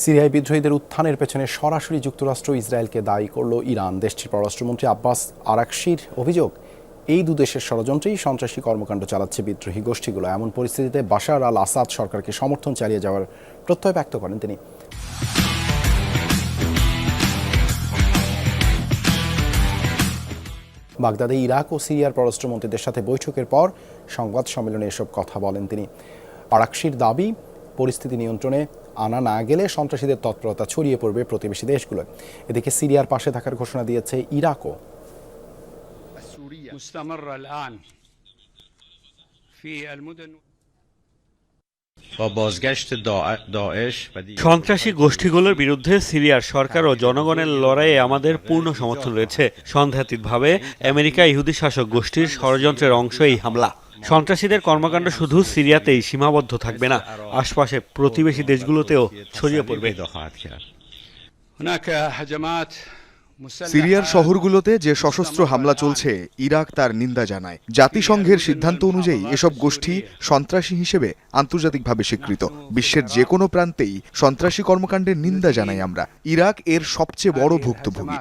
সিরিয়ায় বিদ্রোহীদের উত্থানের পেছনে সরাসরি যুক্তরাষ্ট্র ইসরায়েলকে দায়ী করল ইরান। দেশটির পররাষ্ট্রমন্ত্রী আব্বাস আরাকশির অভিযোগ, এই দু দেশের ষড়যন্ত্রেই সন্ত্রাসী কর্মকাণ্ড চালাচ্ছে বিদ্রোহী গোষ্ঠীগুলো। এমন পরিস্থিতিতে বাশার আল আসাদ সরকারকে সমর্থন চালিয়ে যাওয়ার প্রত্যয় ব্যক্ত করেন তিনি। বাগদাদে ইরাক ও সিরিয়ার পররাষ্ট্রমন্ত্রীদের সাথে বৈঠকের পর সংবাদ সম্মেলনে এসব কথা বলেন তিনি। আরাকশির দাবি পরিস্থিতি নিয়ন্ত্রণে আনা না গেলে সন্ত্রাসীদের তৎপরতা ছড়িয়ে পড়বে প্রতিবেশী দেশগুলো এদিকে সিরিয়ার পাশে থাকার ঘোষণা দিয়েছে ইরাকও। সন্ত্রাসী গোষ্ঠীগুলোর বিরুদ্ধে সিরিয়ার সরকার ও জনগণের লড়াইয়ে আমাদের পূর্ণ সমর্থন রয়েছে। সন্ধ্যাতীতভাবে আমেরিকা ইহুদি শাসক গোষ্ঠীর ষড়যন্ত্রের অংশ এই হামলা। সন্ত্রাসীদের কর্মকাণ্ড শুধু সিরিয়াতেই সীমাবদ্ধ থাকবে না আশপাশে প্রতিবেশী দেশগুলোতেও ছড়িয়ে পড়বে। সিরিয়ার শহরগুলোতে যে সশস্ত্র হামলা চলছে, ইরাক তার নিন্দা জানায়। জাতিসংঘের সিদ্ধান্ত অনুযায়ী এসব গোষ্ঠী সন্ত্রাসী হিসেবে আন্তর্জাতিকভাবে স্বীকৃত। বিশ্বের যে কোনো প্রান্তেই সন্ত্রাসী কর্মকাণ্ডের নিন্দা জানাই আমরা। ইরাক এর সবচেয়ে বড় ভুক্তভোগী।